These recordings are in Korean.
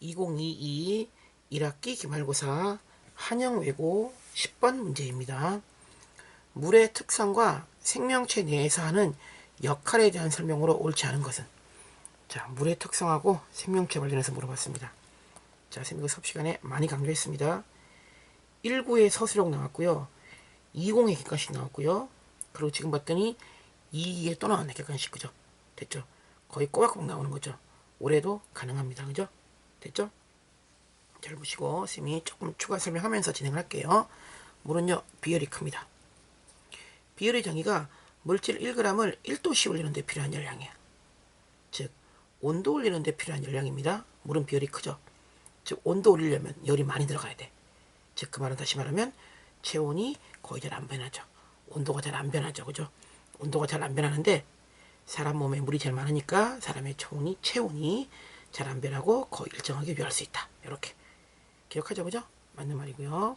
2022 1학기 기말고사 한영외고 10번 문제입니다. 물의 특성과 생명체 내에서 하는 역할에 대한 설명으로 옳지 않은 것은 자 물의 특성하고 생명체 관련해서 물어봤습니다. 자 선생님 수업 시간에 많이 강조했습니다. 19에 서술형 나왔고요. 20에 객관식 나왔고요. 그리고 지금 봤더니 22에 또 나왔네 객관식 그죠? 됐죠? 거의 꼬박꼬박 나오는 거죠. 올해도 가능합니다. 그죠? 됐죠? 잘 보시고 쌤이 조금 추가 설명하면서 진행할게요. 물은요 비열이 큽니다. 비열의 정의가 물질 1g을 1도씨 올리는 데 필요한 열량이에요. 즉 온도 올리는 데 필요한 열량입니다. 물은 비열이 크죠. 즉 온도 올리려면 열이 많이 들어가야 돼. 즉 그 말은 다시 말하면 체온이 거의 잘 안 변하죠. 온도가 잘 안 변하죠. 그죠? 온도가 잘 안 변하는데 사람 몸에 물이 제일 많으니까 사람의 체온이 체온이 잘안 변하고 거의 일정하게 유지할 수 있다. 이렇게 기억하죠, 그죠? 맞는 말이고요.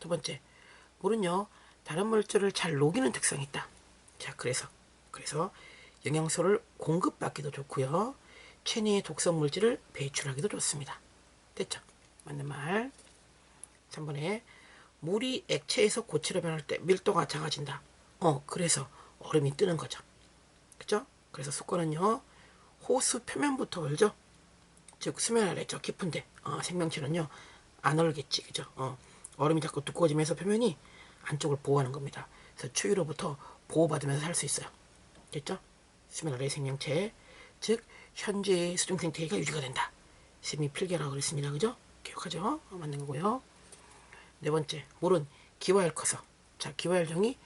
두 번째, 물은요 다른 물질을 잘 녹이는 특성이 있다. 자, 그래서 그래서 영양소를 공급받기도 좋고요. 체내의 독성 물질을 배출하기도 좋습니다. 됐죠? 맞는 말. 3번에 물이 액체에서 고체로 변할 때 밀도가 작아진다. 어, 그래서 얼음이 뜨는 거죠. 그죠? 그래서 수건은요, 호수 표면부터 얼죠? 즉, 수면 아래 저 깊은데, 어, 생명체는요, 안 얼겠지. 그죠? 어, 얼음이 자꾸 두꺼워지면서 표면이 안쪽을 보호하는 겁니다. 그래서 추위로부터 보호받으면서 살 수 있어요. 됐죠? 수면 아래 생명체, 즉, 현재의 수중 생태계가 유지가 된다. 쌤이 필기라고 그랬습니다. 그죠? 기억하죠? 어, 맞는 거고요. 네 번째, 물은 기화열 커서. 자, 기화열정이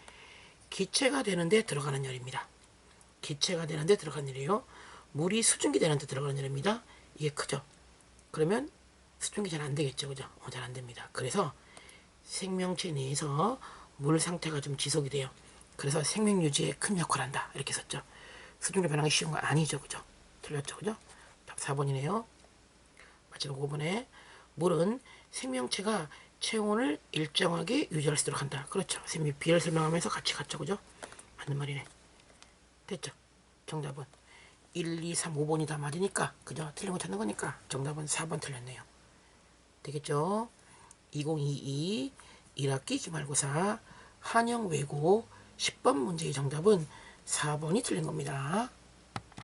기체가 되는데 들어가는 열입니다. 기체가 되는데 들어가는 열이요. 물이 수증기 되는데 들어가는 열입니다. 이게 크죠. 그러면 수증기 잘 안 되겠죠. 그죠? 어, 잘 안 됩니다. 그래서 생명체 내에서 물 상태가 좀 지속이 돼요. 그래서 생명 유지에 큰 역할을 한다. 이렇게 썼죠. 수증기 변하기 쉬운 거 아니죠. 그죠? 틀렸죠. 그죠? 답 4번이네요. 마지막 5번에 물은 생명체가 체온을 일정하게 유지할 수 있도록 한다. 그렇죠. 선생님이 비를 설명하면서 같이 갔죠. 그죠? 맞는 말이네. 됐죠? 정답은 1, 2, 3, 5번이 다 맞으니까 그죠? 틀린 거 찾는 거니까 정답은 4번 틀렸네요. 되겠죠? 2022 1학기 기말고사 한영 외고 10번 문제의 정답은 4번이 틀린 겁니다.